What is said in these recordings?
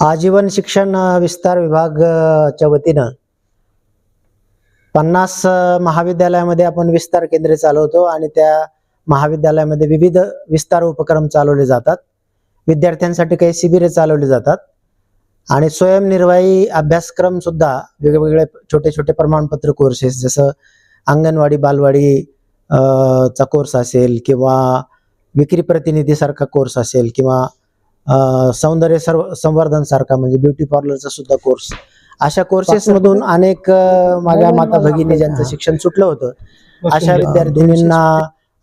आजीवन शिक्षण विस्तार विभागच्या वतीनं पन्नास महाविद्यालयामध्ये आपण विस्तार केंद्रे चालवतो आणि त्या महाविद्यालयामध्ये विविध विस्तार उपक्रम चालवले जातात. विद्यार्थ्यांसाठी काही शिबिरे चालवली जातात. आणि स्वयंनिर्वाही अभ्यासक्रम सुद्धा वेगवेगळे छोटे छोटे प्रमाणपत्र कोर्सेस जसं अंगणवाडी बालवाडी चा कोर्स असेल किंवा विक्री प्रतिनिधीसारखा कोर्स असेल किंवा सौंदर्य सर्व संवर्धन सारखा म्हणजे ब्युटी पार्लरचा सुद्धा कोर्स अशा कोर्सेस मधून अनेक माझ्या माता भगिनी ज्यांचं शिक्षण सुटलं होतं अशा विद्यार्थिनींना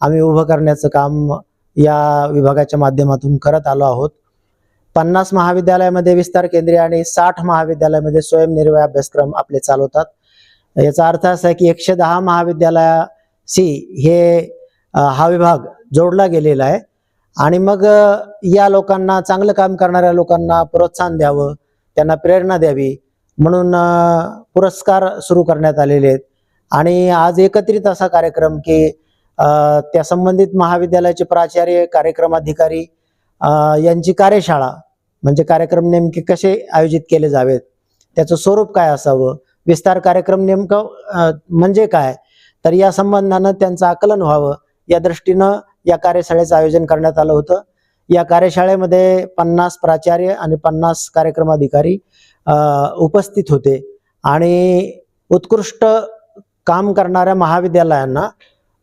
आम्ही उभं करण्याचं काम या विभागाच्या माध्यमातून करत आलो आहोत. पन्नास महाविद्यालयामध्ये विस्तार केंद्रे आणि साठ महाविद्यालयामध्ये स्वयंनिर्वाह अभ्यासक्रम आपले चालवतात. याचा अर्थ असा आहे की एकशे दहा महाविद्यालयाशी हे हा विभाग जोडला गेलेला आहे. आणि मग या लोकांना चांगलं काम करणाऱ्या लोकांना प्रोत्साहन द्यावं त्यांना प्रेरणा द्यावी म्हणून पुरस्कार सुरू करण्यात आलेले आहेत. आणि आज एकत्रित असा कार्यक्रम की त्या संबंधित महाविद्यालयाचे प्राचार्य कार्यक्रम अधिकारी यांची कार्यशाळा म्हणजे कार्यक्रम नेमके कसे आयोजित केले जावेत त्याचं स्वरूप काय असावं विस्तार कार्यक्रम नेमकं म्हणजे काय? तर या संबंधानं त्यांचं आकलन व्हावं या दृष्टीनं या कार्यशाळेचं आयोजन करण्यात आलं होतं. या कार्यशाळेमध्ये पन्नास प्राचार्य आणि पन्नास कार्यक्रम अधिकारी उपस्थित होते. आणि उत्कृष्ट काम करणाऱ्या महाविद्यालयांना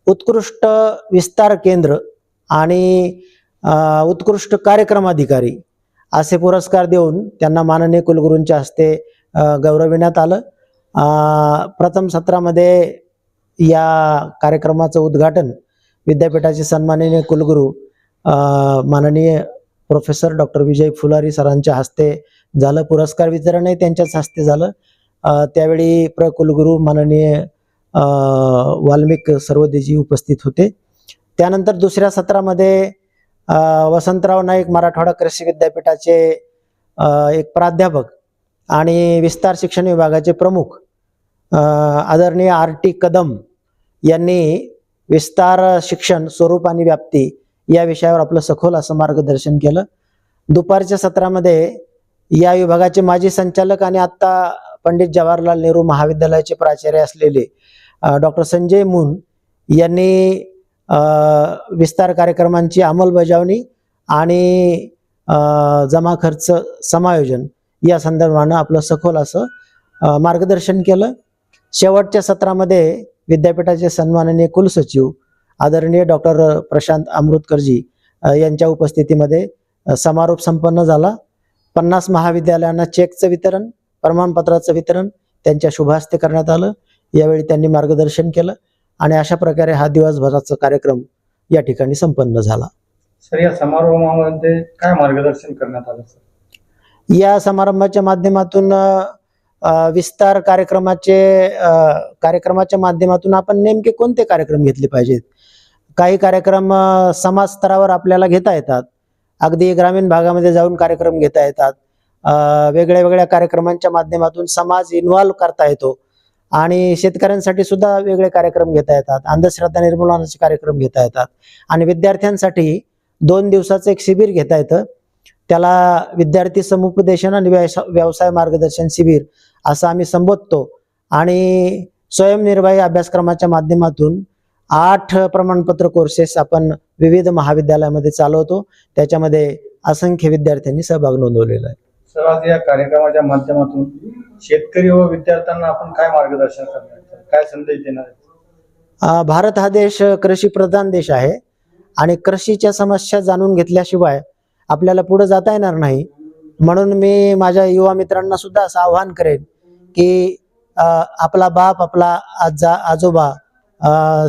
उत्कृष्ट विस्तार केंद्र आणि उत्कृष्ट कार्यक्रम अधिकारी असे पुरस्कार देऊन त्यांना माननीय कुलगुरूंच्या हस्ते गौरविण्यात आलं. प्रथम सत्रामध्ये या कार्यक्रमाचं उद्घाटन विद्यापीठाचे सन्माननीय कुलगुरू माननीय प्रोफेसर डॉक्टर विजय फुलारी सरांच्या हस्ते झालं पुरस्कार वितरणही त्यांच्याच हस्ते झालं. त्यावेळी प्र कुलगुरू माननीय वाल्मिक सर्वदेजी उपस्थित होते. त्यानंतर दुसऱ्या सत्रामध्ये वसंतराव नाईक मराठवाडा कृषी विद्यापीठाचे एक प्राध्यापक आणि विस्तार शिक्षण विभागाचे प्रमुख आदरणीय आर टी कदम यांनी विस्तार शिक्षण स्वरूप आणि व्याप्ती या विषयावर आपलं सखोल असं मार्गदर्शन केलं. दुपारच्या सत्रामध्ये या विभागाचे माजी संचालक आणि आत्ता पंडित जवाहरलाल नेहरू महाविद्यालयाचे प्राचार्य असलेले डॉक्टर संजय मून यांनी विस्तार कार्यक्रमांची अंमलबजावणी आणि जमा खर्च समायोजन या संदर्भानं आपलं सखोल असं मार्गदर्शन केलं. शेवटच्या सत्रामध्ये विद्यापीठाचे सन्माननीय कुलसचिव आदरणीय डॉक्टर प्रशांत अमृतकरजी यांच्या उपस्थितीमध्ये समारोप संपन्न झाला. पन्नास महाविद्यालयांना चेकचं वितरण प्रमाणपत्राचं वितरण त्यांच्या शुभहस्ते करण्यात आलं. यावेळी त्यांनी मार्गदर्शन केलं आणि अशा प्रकारे हा दिवसभराचा कार्यक्रम या ठिकाणी संपन्न झाला. सर या समारोहामध्ये काय मार्गदर्शन करण्यात आलं सर? या समारंभाच्या माध्यमातून विस्तार कार्यक्रमाचे कार्यक्रमाच्या माध्यमातून आपण नेमके कोणते कार्यक्रम घेतले पाहिजेत? काही कार्यक्रम समाज स्तरावर आपल्याला घेता येतात. अगदी ग्रामीण भागामध्ये जाऊन कार्यक्रम घेता येतात. वेगळ्या वेगळ्या कार्यक्रमांच्या माध्यमातून समाज इन्व्हॉल्व करता येतो. आणि शेतकऱ्यांसाठी सुद्धा वेगळे कार्यक्रम घेता येतात. अंधश्रद्धा निर्मूलनाचे कार्यक्रम घेता येतात. आणि विद्यार्थ्यांसाठी दोन दिवसाचं एक शिबिर घेता येतं. त्याला विद्यार्थी समुपदेशन आणि व्यवसा- व्यवसाय मार्गदर्शन शिबिर असं आम्ही संबोधतो. आणि स्वयंनिर्वाही अभ्यासक्रमाच्या माध्यमातून आठ प्रमाणपत्र कोर्सेस आपण विविध महाविद्यालयामध्ये चालवतो. त्याच्यामध्ये असंख्य विद्यार्थ्यांनी सहभाग नोंदवलेला आहे. सर आज या कार्यक्रमाच्या माध्यमातून शेतकरी व विद्यार्थ्यांना आपण काय मार्गदर्शन करणार? काय संदेश देणार भारत हा देश कृषी प्रधान देश आहे. आणि कृषीच्या समस्या जाणून घेतल्याशिवाय आपल्याला पुढे जाता येणार नाही. म्हणून मी माझ्या युवा मित्रांना सुद्धा असं आव्हान करेन की आपला बाप आपला आजा आजोबा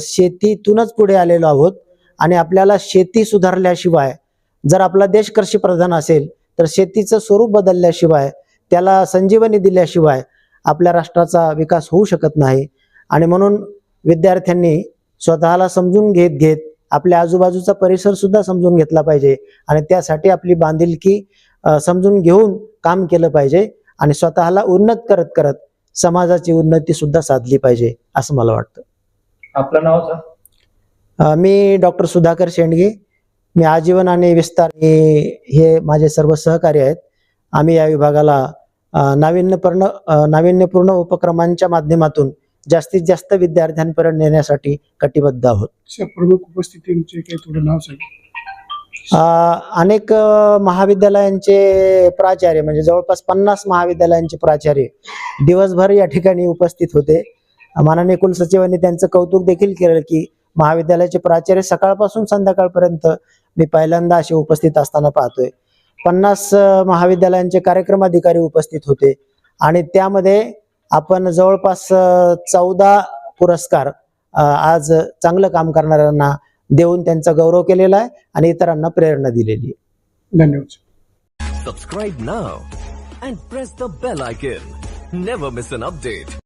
शेतीतूनच पुढे आलेलो आहोत आणि आपल्याला शेती सुधारल्याशिवाय जर आपला देश कृषी प्रधान असेल तर शेतीचं स्वरूप बदलल्याशिवाय त्याला संजीवनी दिल्याशिवाय आपल्या राष्ट्राचा विकास होऊ शकत नाही. आणि म्हणून विद्यार्थ्यांनी स्वतःला समजून घेत घेत आपल्या आजूबाजूचा परिसर सुद्धा समजून घेतला पाहिजे आणि त्यासाठी आपली बांधिलकी समजून घेऊन काम केलं पाहिजे आणि स्वतःला उन्नत करत करत समाजाची उन्नती सुद्धा साधली पाहिजे असं मला वाटतं. आपलं नाव सर? मी डॉक्टर सुधाकर शेंडगे. मी आजीवन आणि विस्तार हे माझे सर्व सहकारी आहेत. आम्ही या विभागाला नाविन्यपूर्ण नाविन्यपूर्ण उपक्रमांच्या माध्यमातून जास्तीत जास्त विद्यार्थ्यांपर्यंत नेण्यासाठी कटिबद्ध आहोत. प्रमुख उपस्थितींचे काही थोडं नाव सांगा. अनेक महाविद्यालयांचे प्राचार्य म्हणजे जवळपास पन्नास महाविद्यालयांचे प्राचार्य दिवसभर या ठिकाणी उपस्थित होते. माननीय कुलसचिवांनी त्यांचं कौतुक देखील केलं की महाविद्यालयाचे प्राचार्य सकाळपासून संध्याकाळपर्यंत मी पहिल्यांदा असे उपस्थित असताना पाहतोय. पन्नास महाविद्यालयांचे कार्यक्रम अधिकारी उपस्थित होते आणि त्यामध्ये आपण जवळपास चौदा पुरस्कार आज चांगलं काम करणाऱ्यांना देऊन त्यांचा गौरव केलेला आहे आणि इतरांना प्रेरणा दिलेली आहे धन्यवाद Subscribe now and press the bell icon. Never miss an update.